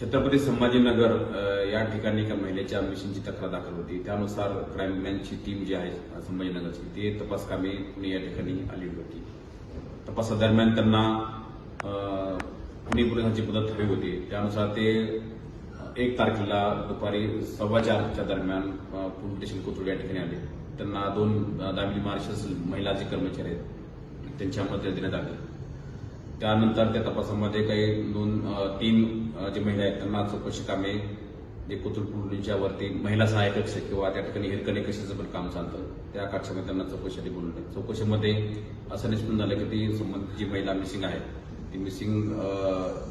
छत्रपती संभाजीनगर या ठिकाणी एका महिलेच्या मिशनची तक्रार दाखल होती. त्यानुसार क्राईम ब्रँचची टीम जी आहे संभाजीनगरची ते तपास कामे पुणे या ठिकाणी आलेली होती. तपासादरम्यान त्यांना पुणे पोलिसांची मदत हवी होती. त्यानुसार ते एक तारखेला दुपारी सव्वा चारच्या दरम्यान अ, पोलीस स्टेशन कोथरूड या ठिकाणी आले. त्यांना दोन अ, दामिनी मार्शल्स महिला जे कर्मचारी आहेत त्यांच्या मदत देण्यात आली त्यानंतर त्या तपासामध्ये काही दोन तीन जे महिला आहेत त्यांना चौकशी कामे जे कोथरूड वरती महिला सहाय्यक कक्ष किंवा त्या ठिकाणी हिरकणी कक्षाचं पण काम चालतं त्या कक्षामध्ये त्यांना चौकशीसाठी बोलवलं चौकशीमध्ये असं निष्पन्न झालं की ती संबंधित जी महिला मिसिंग आहे ती मिसिंग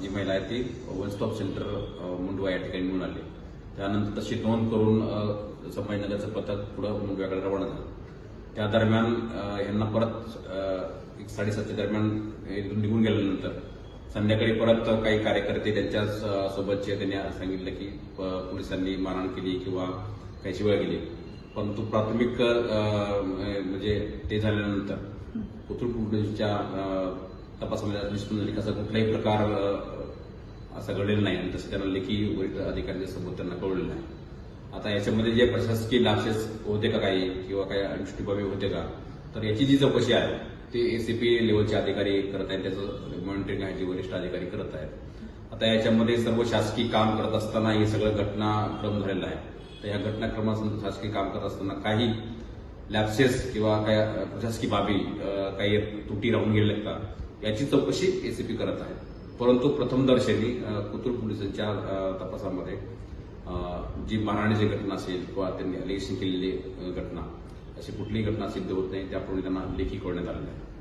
जी महिला आहे ती वन स्टॉप सेंटर मुंडवा या ठिकाणी मिळून आली. त्यानंतर तशी नोंद करून अ, संभाजीनगरचं पथक पुढं मुंडव्याकडे रवाना झालं. त्या दरम्यान यांना परत एक साडेसातच्या दरम्यान निघून गेल्यानंतर संध्याकाळी परत काही कार्यकर्ते त्यांच्या सोबतचे त्यांनी सांगितलं की प- पोलिसांनी मारहाण केली किंवा काही शिवाय गेली. परंतु प्राथमिक म्हणजे ते झाल्यानंतर कोथरूड पोलिसच्या तपासामध्ये असं निष्पन्न झाले असा कुठलाही प्रकार असा घडलेला नाही आणि तसं त्यांना लेखी वरिष्ठ अधिकाऱ्यांच्या सोबत त्यांना कळलेलं नाही. आता याच्यामध्ये जे प्रशासकीय लाक्षेस होते का काही किंवा काही अनुष्ठीबाबी होते का तर याची जी चौकशी आहे ते एसीपी लेवलचे अधिकारी करत आहेत त्याचं मॉनिटरिंग आहे जे वरिष्ठ अधिकारी करत आहेत. आता याच्यामध्ये सर्व शासकीय काम करत असताना हे सगळं घटनाक्रम झालेला आहे. तर या घटनाक्रमासंदर्भात शासकीय काम करत असताना काही लॅप्सेस किंवा काही प्रशासकीय बाबी काही तुटी राहून गेल्या का? याची चौकशी एसीपी करत आहे. परंतु प्रथमदर्शनी अ, कोथरूड पोलिसांच्या तपासामध्ये जी मारहाणीची घटना असेल किंवा त्यांनी अलिगेशन केलेली घटना अशी कुठलीही घटना सिद्ध होत नाही त्याप्रमाणे त्यांना लेखी कळण्यात आलेलं आहे.